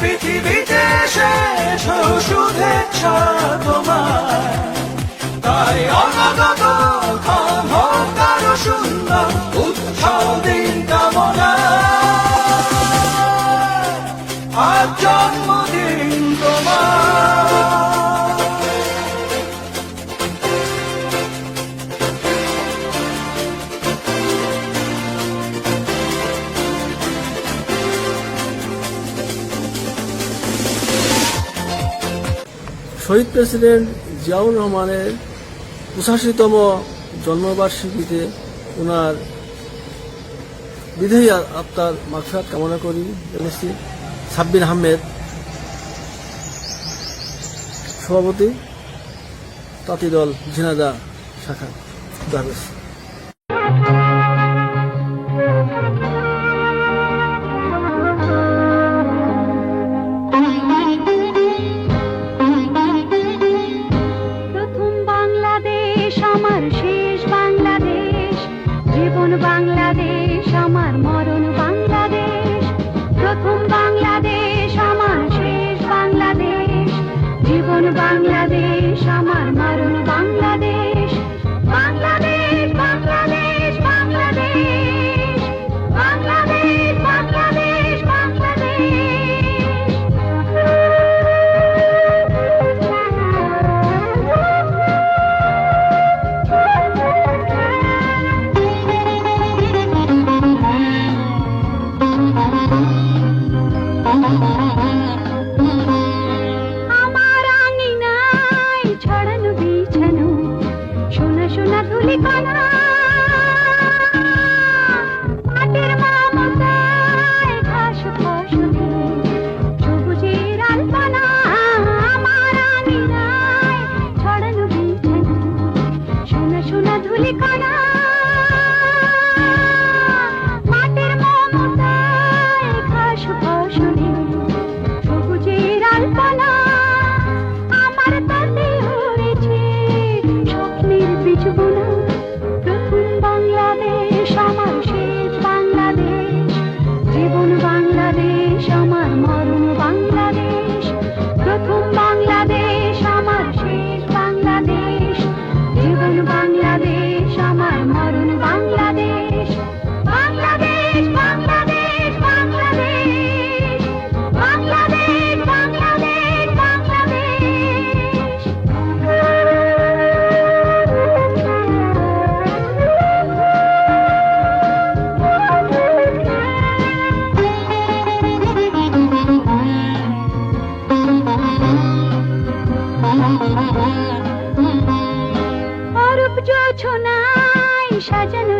পৃথিবীতে শেষ শুভেচ্ছা তোমার তাই অনাগত সুন্দর উৎসব দিন কামনা আজ জন্মদিন তোমার। শহীদ প্রেসিডেন্ট জিয়াউর রহমানের পঁচাশিতম জন্মবার্ষিকীতে ওনার বিধেয়ী আত্মার মাগফিরাত কামনা করি। জানাচ্ছি সাব্বির আহমেদ সভাপতি, তাঁতি দল ঝিনাদা শাখা খুদা বাংলাদেশ আমার বাংলাদেশ। প্রথম বাংলাদেশ শেষ বাংলাদেশ। জীবন বাংলাদেশ కనులి জোছনায় সাজানো